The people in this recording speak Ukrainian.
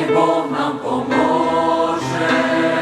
Хай Бог нам поможе.